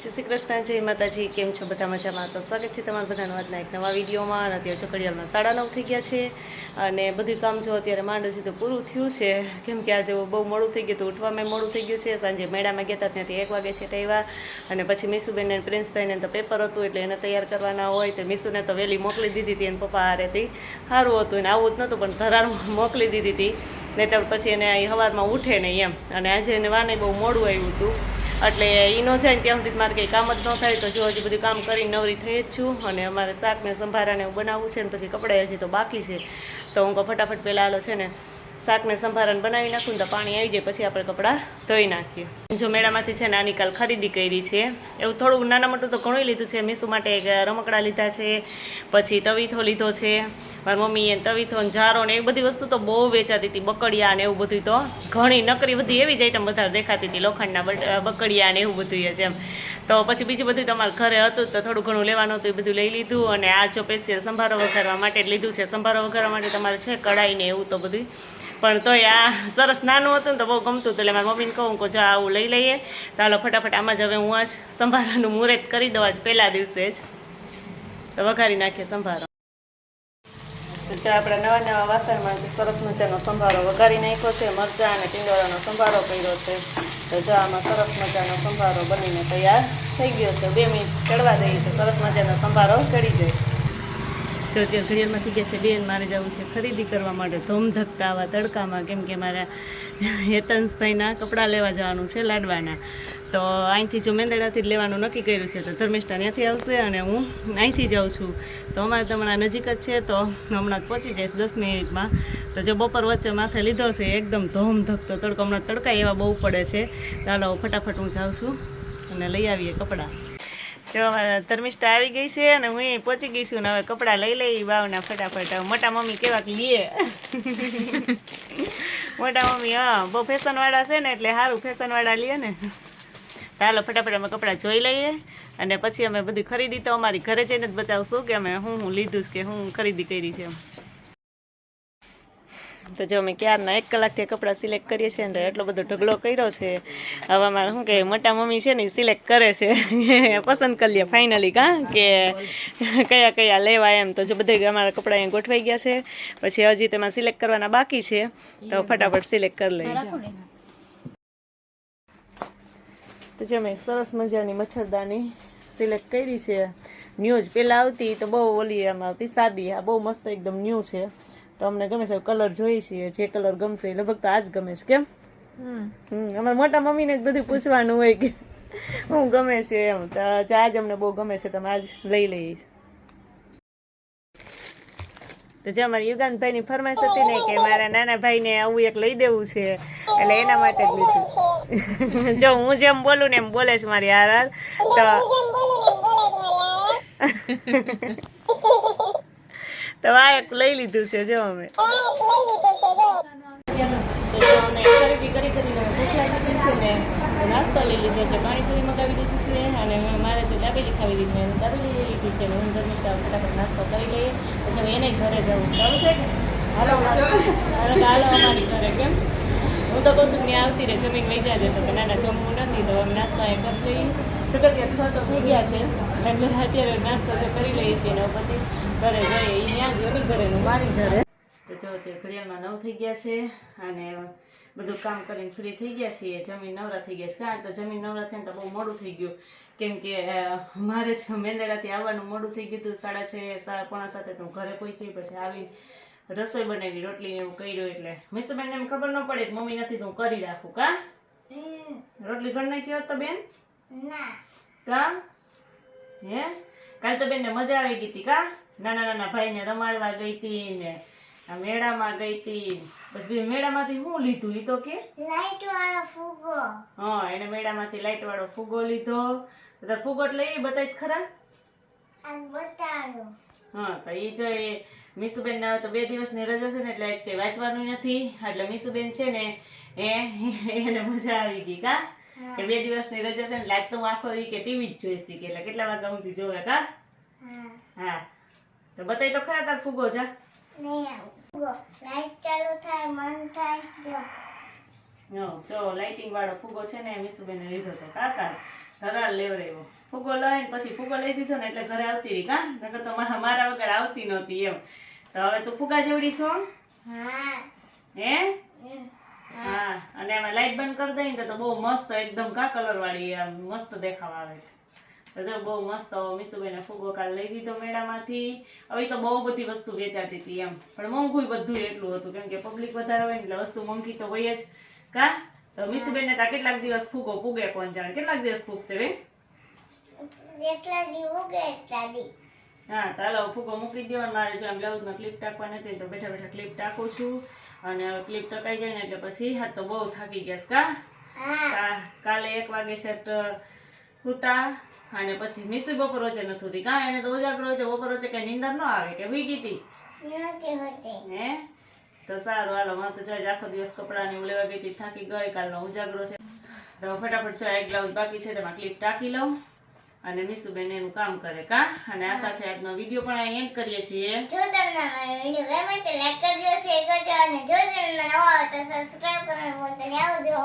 જય શ્રી કૃષ્ણ, જય માતાજી, કેમ છો બધા મજામાં? તો સ્વાગત છે તમારા બધાનું આજના એક નવા વિડીયોમાં અને અત્યારે ચોકડીયામાં સાડા નવ થઈ ગયા છે અને બધું કામ જો અત્યારે માંડું તો પૂરું થયું છે. કેમ કે આજે બહુ મોડું થઈ ગયું હતું, ઉઠવામાં મોડું થઈ ગયું છે. સાંજે મેળામાં ગયા હતા, ત્યાંથી એક વાગે છે આવ્યા અને પછી મીસુબેન અને પ્રિન્સભાઈને તો પેપર હતું એટલે એને તૈયાર કરવાના હોય તો મીસુને તો વહેલી મોકલી દીધી હતી એને પપ્પા હારેથી સારું હતું અને આવું જ નહોતું, પણ ધરાર મોકલી દીધી હતી. નહીંતર પછી એને અહીં સવારમાં ઉઠે નહીં એમ. અને આજે એને વાને બહુ મોડું આવ્યું હતું. એટલે એ ન જાય ને ત્યાં સુધી મારે કંઈ કામ જ ન થાય તો જો હજી બધું કામ કરીને નવરી થઈ જ છું અને અમારે શાકને સંભારાને બનાવવું છે ને પછી કપડાં હજી તો બાકી છે. તો હું ફટાફટ પહેલાં આલો છે ને શાકને સંભારણ બનાવી નાખું તો પાણી આવી જાય, પછી આપણે કપડાં ધોઈ નાખીએ. જો મેળામાંથી છે ને આની કાલ ખરીદી કરી છે. એવું થોડું નાના મોટું તો ઘણું લીધું છે. મીસુ માટે રમકડા લીધા છે, પછી તવીથો લીધો છે. મારી મમ્મીએ તવીથો ને જારો ને એવી બધી વસ્તુ તો બહુ વેચાતી હતી, બકડિયા ને એવું બધું તો. ઘણી નકરી બધી એવી જ આઈટમ વધારે દેખાતી હતી, લોખંડના બકડિયા ને એવું બધું છે એમ. તો પછી બીજું બધું તમારા ઘરે હતું તો થોડું ઘણું લેવાનું હતું એ બધું લઈ લીધું અને આ જો સ્પેશિયલ સંભારો વઘારવા માટે લીધું છે. સંભારો વઘારવા માટે તમારે છે કઢાઈ ને એવું તો બધું પણ તોય આ સરસ નાનું હતું ને તો બહુ ગમતું હતું. એટલે મારા મમ્મીને કહું કે જો, આવું લઈ લઈએ. તો હાલો, ફટાફટ આમાં જ હવે હું આજ સંભારાનું મુહૂર્ત કરી દઉં આજ પહેલા દિવસે જ. તો વઘારી નાખીએ સંભારો. તો આપણા નવા નવા વાસણમાં સરસ મજાનો સંભારો વઘારી નાખ્યો છે. મરચાં અને ટીંડોળાનો સંભારો કર્યો છે. તો જો આમાં સરસ મજાનો સંભારો બનીને તૈયાર થઈ ગયો છે. બે મિનિટ ચડવા દઈએ તો સરસ મજાનો સંભારો ચડી જાય. જો ત્યાં ઘડિયાળમાંથી ગયા છે, બેન મારે જવું છે ખરીદી કરવા માટે ધોમધકતા આવા તડકામાં, કેમ કે મારા હેતંશભાઈના કપડાં લેવા જવાનું છે લાડવાના. તો અહીંથી જો મેંદડાથી જ લેવાનું નક્કી કર્યું છે, તો ધર્મિષ્ઠા ત્યાંથી આવશે અને હું અહીંથી જાઉં છું. તો અમારે તો હમણાં નજીક જ છે, તો હમણાં પહોંચી જઈશ દસ મિનિટમાં. તો જો બપોર વચ્ચે માથે લીધો છે, એકદમ ધોમધકતો તડકો, હમણાં તડકા એવા બહુ પડે છે. ચાલો ફટાફટ હું જાઉં છું અને લઈ આવીએ કપડાં. જો ધર્મિષ્ઠા આવી ગઈ છે અને હું પહોંચી ગઈ છું હવે કપડાં લઈ લઈ બાવના ફટાફટ. મોટા મમ્મી કેવાક લીએ મોટા મમ્મી, હા, બહુ ફેશનવાળા છે ને એટલે સારું ફેશનવાળા લઈએ ને. હાલો ફટાફટ અમે કપડાં જોઈ લઈએ અને પછી અમે બધી ખરીદી તો અમારી ઘરે જઈને જ બતાવશું કે અમે હું હું લીધું કે હું ખરીદી કરી છે એમ. તો જો અમે ક્યારના એક કલાકથી કપડાં સિલેક્ટ કરીએ છીએ ને એટલો બધો ઢગલો કર્યો છે હવે અમારે શું કે મોટા મમ્મી છે ને સિલેક્ટ કરે છે. પસંદ કરી લે ફાઇનલી કાં કે કયા કયા લેવા એમ. તો જો બધે અમારા કપડાં અહીંયા ગોઠવાઈ ગયા છે. પછી હજી તેમાં સિલેક્ટ કરવાના બાકી છે. તો ફટાફટ સિલેક્ટ કરી લઈએ. તો જો મેં સરસ મજાની મચ્છરદાની સિલેક્ટ કરી છે. ન્યૂ જ પહેલાં આવતી તો બહુ ઓલી એમ આવતી, સાદી. આ બહુ મસ્ત એકદમ ન્યૂ છે. તો અમને ગમે છે કલર જોઈએ છીએ. જે કલર ગમશે એ લગભગ તો આ જ ગમે છે કેમ? હમ. અમારા મોટા મમ્મીને જ બધું પૂછવાનું હોય કે હું ગમે છે એમ. તો આજે આજ અમને બહુ ગમે છે તમે આજ લઈ લઈએ તો જે અમારી યુગાનભાઈની ફરમાઈશ હતી ને કે મારા નાના ભાઈને આવું એક લઈ દેવું છે એટલે એના માટે જ લીધું. જો હું જેમ બોલું ને એમ બોલે છે મારી હાર હાર. તો તો આ એક લઈ લીધું છે, જો અમે. નાસ્તો લઈ લીધો છે પાણીપુરી મગાવી દીધી છે અને મારે જે દાબેલી ખાવી દીધી એને દાબેલી લઈ લીધી છે હું ધર્મિષ્ઠા ફટાફટ કરી લઈએ પછી એને ઘરે જવું સારું છે હાલો હાલો અમારી ઘરે કેમ હું તો કહું છું ત્યાં આવતી રહે, જમીન વહી જતો કે ના ના જમવું નથી, તો નાસ્તો એ કરી લઈએ છોકરીયા છ તો થઈ ગયા છે. એટલે અત્યારે નાસ્તો જે કરી લઈએ છીએ ને પછી ઘરે જઈએ. એ ત્યાં જ એની ઘરે ને મારી ઘરે. તો જો તે ઘડિયાળમાં નવ થઈ ગયા છે અને બધું કામ કરીને ફ્રી થઈ ગયા છીએ. જમીન નવરા થઈ ગયા છે. કારણ તો જમીન નવરા થઈને તો બહુ મોડું થઈ ગયું. કેમ કે મારે જ મેંદડાથી આવવાનું મોડું થઈ ગયું હતું. સાડા છ પોણા સાથે તો હું ઘરે પહોંચી પછી આવી રસોઈ બનાવી રોટલી એવું કર્યું એટલે. મિસ્ટર બેન એમ ખબર ન પડે કે મમ્મી નથી તો હું કરી રાખું. કા? રોટલી ઘર નાખ્યો તો બેન? કા? હે? કાલ તો બેનને મજા આવી ગઈ હતી કા? નાના નાના ભાઈને રમાડવા ગઈ હતી ને મેળામાં ગઈ હતી. બસ બે મેળામાંથી શું લીધું? ઈ તો કે? લાઈટ વાળો ફુગો. હા એને મેળામાંથી લાઈટ વાળો ફુગો લીધો. તો તાર ફુગો એટલે એ બતાય ખરા? બતાડો. હા તો એ જો એ મીસુબેન ના તો બે દિવસની રજા છે ને એટલે આજ કઈ વાંચવાનું નથી. એટલે મીસુબેન છે ને એ એને મજા આવી ગઈ કા? કે બે દિવસની રજા છે ને લાઈટ તો હું આખો દી કે ટીવી જ જોઈશી કે એટલે કેટલા વાગ્યા સુધી જોવે કા હા? તો બતાય તો ખરા તાર ફુગો જા લાઈટ ચાલુ થાય મન થાય જો. લાઇટિંગ વાળો ફુગો છે ને મીસુબેને લીધો તો કાકા ધરાળ લેવરાવ્યો ફૂગો લઈને પછી ફૂગો લઈ દીધો ને એટલે ઘરે આવતી રહી કા નકર તો મારા મારા વગર આવતી નહોતી એમ. તો હવે તું ફુગા જેવડી છો? હા. હે. હા, અને એમાં લાઈટ બંધ કરી દઈએ ને તો બહુ મસ્ત એકદમ કા કલર વાળી આમ મસ્ત દેખાવ આવે છે. તો બહુ મસ્ત મીસુભાઈને ફુગો કાલ લઈ દીધો મેળામાંથી. હવે તો બહુ બધી વસ્તુ વેચાતી હતી એમ. પણ મોંઘું બધું એટલું હતું, કેમ કે પબ્લિક વધારે હોય ને એટલે વસ્તુ મોંઘી તો હોય જ. કા? તો મીસુભાઈને ત્યાં કેટલાક દિવસ ફૂગો ફૂગે કોણ જાણે. કેટલાક દિવસ ફૂગશે ભાઈ કેટલા દિવસ ફૂગે એટલા દી? હા તો ફૂકો ફૂગો મૂકી દો અને મારે જો આમ બ્લાઉઝમાં ક્લિપ ટાંકવાની હતી તો બેઠા બેઠા ક્લિપ ટાંકું છું. અને ક્લિપ ટકાઈ જાય ને એટલે પછી હાથ તો બહુ થાકી ગયા કા? કાલે એક વાગે છે તો સૂતા અને પછી મિસ્ત્રી બપોર વચ્ચે નથી હોતી કાં? એને તો ઉજાગરો તો બપોર વચ્ચે કઈ નિંદર ન આવે કે હુઈ ગઈ હતી હે? તો સારું હાલો મને તો જોઈએ આખો દિવસ કપડાને હું લેવા ગઈ હતી થાકી ગઈ કાલનો ઉજાગરો છે. તો ફટાફટ જો એક બ્લાઉઝ બાકી છે તેમાં ક્લિપ ટાંકી લઉં. અને મીસુબેન એનું કામ કરે, કા? અને આ સાથે આજનો વીડિયો પણ અહીં એન્ડ કરીએ છીએ. જો તમને મારો વીડિયો ગમે તો લાઈક કરજો શેર કરજો, અને જો તમને નવો હોય તો સબસ્ક્રાઇબ કરવાનું ભૂલતા નહીં. આવજો.